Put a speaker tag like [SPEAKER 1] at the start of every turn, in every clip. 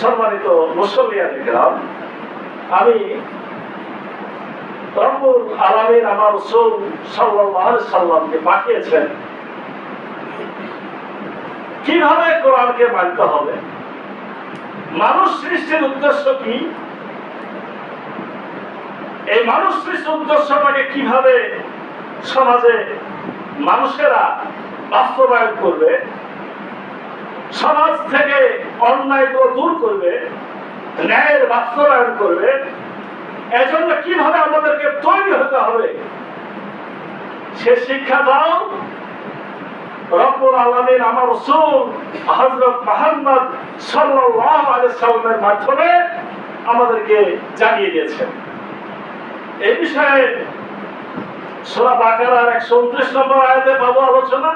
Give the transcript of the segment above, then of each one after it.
[SPEAKER 1] সম্মানিত মুসলিয়ান গ্রাম, আমি রব্বুল আলামিন আমার রসুল আলাইহি সাল্লামকে পাঠিয়েছেন। কীভাবে কোরআনকে মানতে হবে? মানুষ সৃষ্টির উদ্দেশ্য কি? এই মানুষ সৃষ্টির উদ্দেশ্যটাকে কীভাবে সমাজে মানুষেরা বাস্তবায়ন করবে? সমাজ থেকে অন্যায়গুলো দূর করবে, ন্যায়ের বাস্তবায়ন করবে, এজন্য কীভাবে আমাদেরকে তৈরি হতে হবে? সে শিক্ষা দাও। রব্বুল আমার রসুল হজরত মাধ্যমে আমাদেরকে জানিয়ে দিয়েছেন। এই বিষয়ে সোরা বাকারার একশো উনত্রিশ নম্বর পাবো আলোচনা।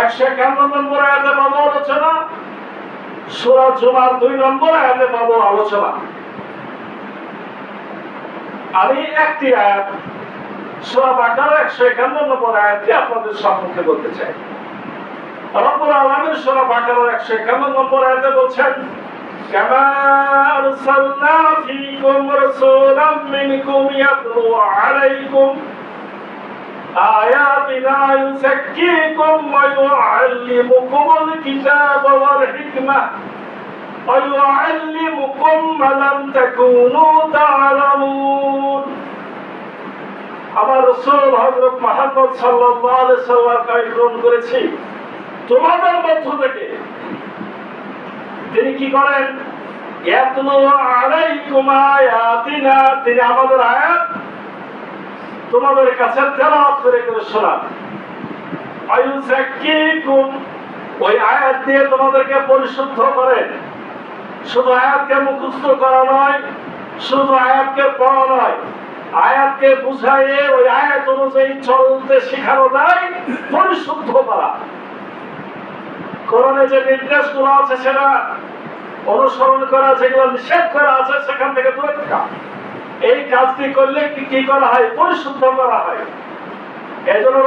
[SPEAKER 1] একশো একান্ন নম্বর আয়াতে পাবো আলোচনা? সুরা জুমার দুই নম্বর আয়াতে পাবো আলোচনা। আমি একটি আয়াত, সুরা বাকার একশো একান্ন নম্বর আয়াতটি আপনাদের সম্মুখে বলতে চাই। রব্বুল আলামিন সূরা বাকারার 151 নম্বর আয়াতে বলছেন, কামা আরসালনা ফীকুম মিনকুম ইয়াতলু আলাইকুম آياتنا يزكيكم ويعلمكم الكتاب والحكمة ويعلمكم ما لم تكونوا تعلمون আমার রসুল হজরত মাহমদ সাল্লাহ সাল্লামকে আমি গ্রহণ করেছি তোমাদের মধ্য থেকে তিনি কি করেন ইয়াতলু আলাইকুম আয়াতিনা তিনি আমাদের আয়াত তোমাদের কাছে তেলাওয়াত করে করে শোনান। আয়ুজাক্কিকুম ওই আয়াত দিয়ে তোমাদেরকে পরিশুদ্ধ করেন শুধু আয়াতকে মুখস্থ করা নয়, শুধু আয়াতকে পড়া নয়, আয়াতকে বুঝাইয়ে ওই আয়াত অনুযায়ী চলতে শেখানো যায় পরিশুদ্ধ করা। কোরআনে যে নির্দেশগুলো আছে সেটা অনুসরণ করা, যেগুলো নিষেধ করা আছে, সেখান থেকে দূরে থাকা। এই কাজটি করলে কি কি করা হয়? পরিশুদ্ধ করা হয়। এজন্য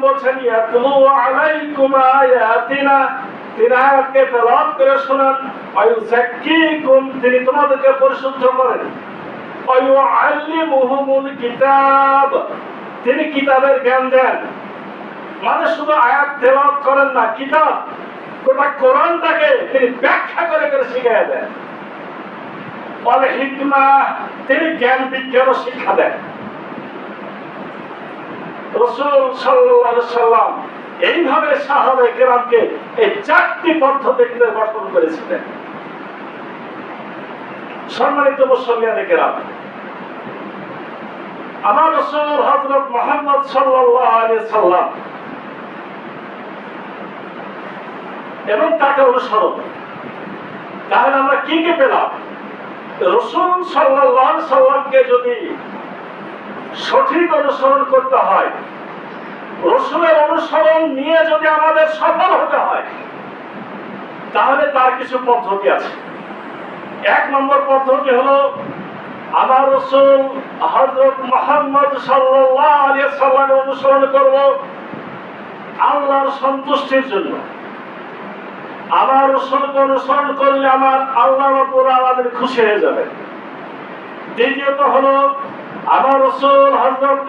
[SPEAKER 1] বলছেন, ইয়াতলু আলাইকুম আয়াতিনা। করে শোনান তিনি তোমাদেরকে পরিশুদ্ধ করেন। কিতাব। তিনি কিতাবের জ্ঞান দেন। মানে শুধু আয়াত তেলাওয়াত করেন না, কিতাব গোটা কোরআনটাকে তিনি ব্যাখ্যা করে করে শিখিয়ে দেন। বলে হিকমা তিনি জ্ঞান বিজ্ঞানও শিক্ষা দেন। রসুল সাল্লাম এইভাবে সাহাবে কেরামকে এই চারটি গঠন করেছিলেন। সম্মানিত মুসলিয়ানে কেরাম, আমার হজরত মোহাম্মদ সাল্লাম এবং তাকে অনুসরণ, তাহলে আমরা কি কি পেলাম? রসুল সাল্লাহ সাল্লামকে যদি সঠিক অনুসরণ করতে হয়, রসুলের অনুসরণ নিয়ে যদি আমাদের সফল হতে হয়, তাহলে তার কিছু পদ্ধতি আছে। এক নম্বর পদ্ধতি হলো, আমার রসুল হজরত মোহাম্মদ সাল্লাহ আলিয়া সাল্লামের অনুসরণ করব আল্লাহর সন্তুষ্টির জন্য। আমার রসুলকে অনুসরণ করলে আমার আল্লাহ আলামিন খুশি হয়ে যাবে। দ্বিতীয়ত হলো, আমার রসুল হজরত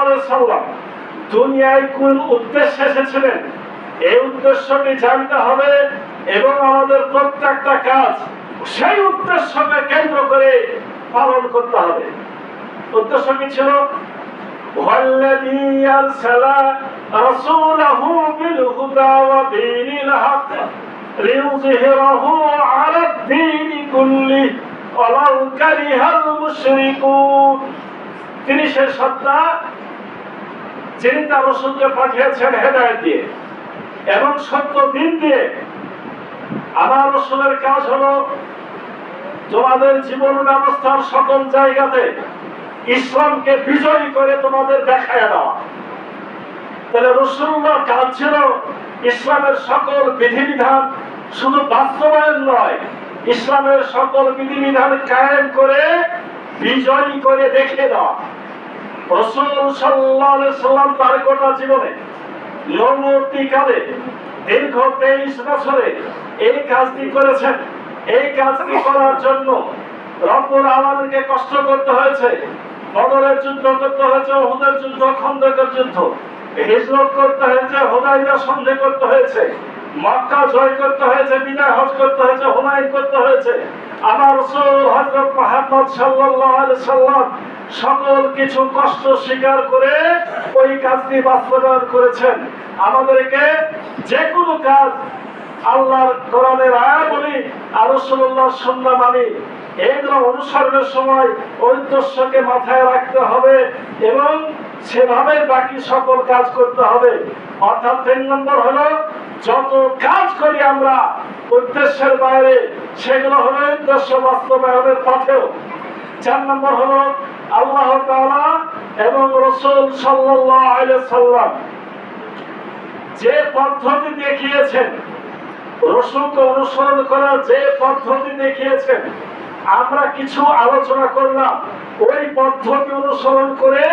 [SPEAKER 1] আলাইহি সাল্লাম দুনিয়ায় কোন উদ্দেশ্যে এসেছিলেন? এই উদ্দেশ্যটি জানতে হবে এবং আমাদের প্রত্যেকটা কাজ সেই উদ্দেশ্যকে কেন্দ্র করে পালন করতে হবে। উদ্দেশ্য কি ছিল? والذي أرسل رسوله بالهدى ودين الحق ليظهره على الدين كله ولو كره المشركون তিনি সে সত্তা যিনি তার রসুলকে পাঠিয়েছেন হেদায়ত দিয়ে এবং সত্য দিন দিয়ে আমার রসুলের কাজ হলো তোমাদের জীবন ব্যবস্থার সকল জায়গাতে ইসলামকে বিজয়ী করে তোমাদের দেখায় দেওয়া। তাহলে রসুল্লাহ কাজ ছিল ইসলামের সকল বিধিবিধান শুধু বাস্তবায়ন নয়, ইসলামের সকল বিধিবিধান কায়েম করে বিজয়ী করে দেখে দেওয়া। রসুল সাল্লাম তার গোটা জীবনে দীর্ঘ তেইশ বছরে এই কাজটি করেছেন। এই কাজটি করার জন্য রব্বুল আলমীকে কষ্ট করতে হয়েছে। বদরের যুদ্ধ করতে হয়েছে ওহুদের যুদ্ধ, খন্দকের যুদ্ধ। হিজরত করতে হয়েছে হোদাইদা সন্ধে করতে হয়েছে, মক্কা জয় করতে হয়েছে, বিদায় হজ করতে হয়েছে হুমায়ুন করতে হয়েছে। আমার রসুল হযরত মুহাম্মদ সাল্লাল্লাহু আলাইহি সাল্লাম সকল কিছু কষ্ট স্বীকার করে ওই কাজটি বাস্তবায়ন করেছেন। আমাদেরকে যে কোনো কাজ আল্লাহর কোরআনের আয়াতগুলি আর রাসূলুল্লাহর সুন্নাহ মানি এগুলো অনুসরণের সময় মাথায় রাখতে হবে এবং সেভাবে বাকি সকল কাজ করতে হবে। অর্থাৎ তিন নম্বর হলো, যত কাজ করি আমরা, উদ্দেশ্যের বাইরে, সেগুলো হলো উদ্দেশ্য বাস্তবায়নের পথেও। চার নম্বর হলো, আল্লাহ এবং রসুল সাল্লাম যে পদ্ধতি দেখিয়েছেন, রসুলকে অনুসরণ করার যে পদ্ধতি দেখিয়েছেন আমরা কিছু আলোচনা করলাম। ওই পদ্ধতি অনুসরণ করে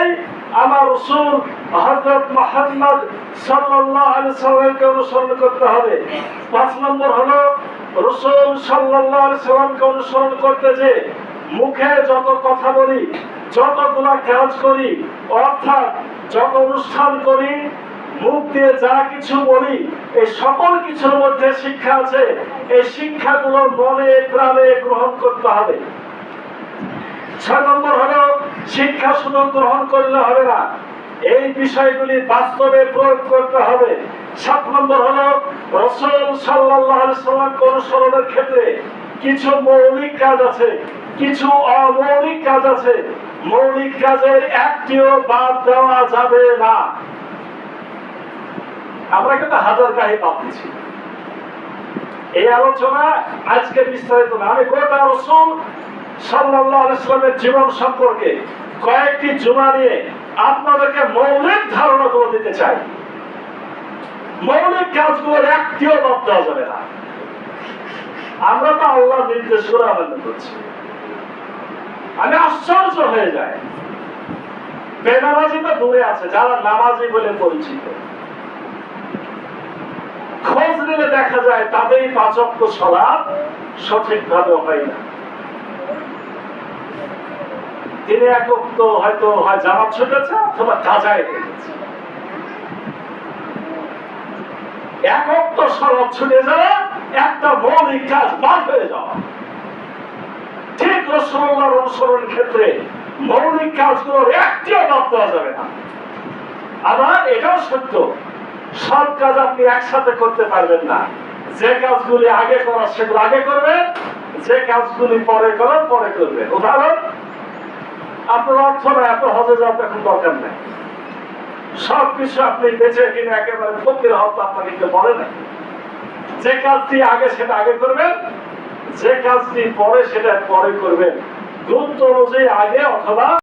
[SPEAKER 1] আমার রসুল হজরত মোহাম্মদ সাল্লামকে অনুসরণ করতে হবে। পাঁচ নম্বর হলো, রসুল সাল্লাল্লাহু আলাইহি সাল্লামকে অনুসরণ করতে যে মুখে যত কথা বলি, যতগুলা কাজ করি, অর্থাৎ যত অনুষ্ঠান করি, মুখ দিয়ে যা কিছু বলি এই সকল কিছুর মধ্যে শিক্ষা আছে। এই শিক্ষাগুলো মনে প্রাণে গ্রহণ করতে হবে। ছয় নম্বর হলো, শিক্ষা শুধু গ্রহণ করলে হবে না, এই বিষয়গুলি বাস্তবে প্রয়োগ করতে হবে। সাত নম্বর হলো, রসুল সাল্লাহ অনুসরণের ক্ষেত্রে কিছু মৌলিক কাজ আছে, কিছু অমৌলিক কাজ আছে। মৌলিক কাজের একটিও বাদ দেওয়া যাবে না। আমরা কিন্তু হাজার গাহি পাচ্ছি এই আলোচনা আজকে বিস্তারিত না। আমি গোটা রসুল সাল্লাল্লাহু আলাইহি সাল্লামের জীবন সম্পর্কে কয়েকটি জুমা নিয়ে আপনাদেরকে মৌলিক ধারণাগুলো দিতে চাই। মৌলিক কাজগুলোর একটিও বাদ দেওয়া যাবে না। আমরা তো আল্লাহ নির্দেশ করে আনন্দ করছি। আমি আশ্চর্য হয়ে যায় বেনামাজি তো দূরে আছে, যারা নামাজি বলে পরিচিত। খোঁজ নিলে দেখা যায় তাদেরই পাচক সলাপ সঠিকভাবে হয় না। তিনি একক তো হয়তো হয় জামাত ছুটেছে অথবা কাজায় সরব ছুটে যাওয়া একটা মৌলিক কাজ বাদ হয়ে যাওয়া। ঠিক রসগোল্লার অনুসরণ ক্ষেত্রে মৌলিক কাজগুলোর একটিও বাদ দেওয়া যাবে না। আবার এটাও সত্য সব কাজ আপনি একসাথে করতে পারবেন না। যে কাজগুলি আগে করার সেগুলো আগে করবেন, যে কাজগুলি পরে করার পরে করবেন। উদাহরণ, আপনার অর্থ নয় আপনার হজে যাওয়ার এখন দরকার নেই। সব কিছু আপনি বেঁচে কিনে একেবারে ফকির হক আপনাকে কেউ বলে না। যে কাজটি আগে সেটা আগে করবেন, যে কাজটি পরে সেটা পরে করবেন। গুরুত্ব অনুযায়ী আগে অথবা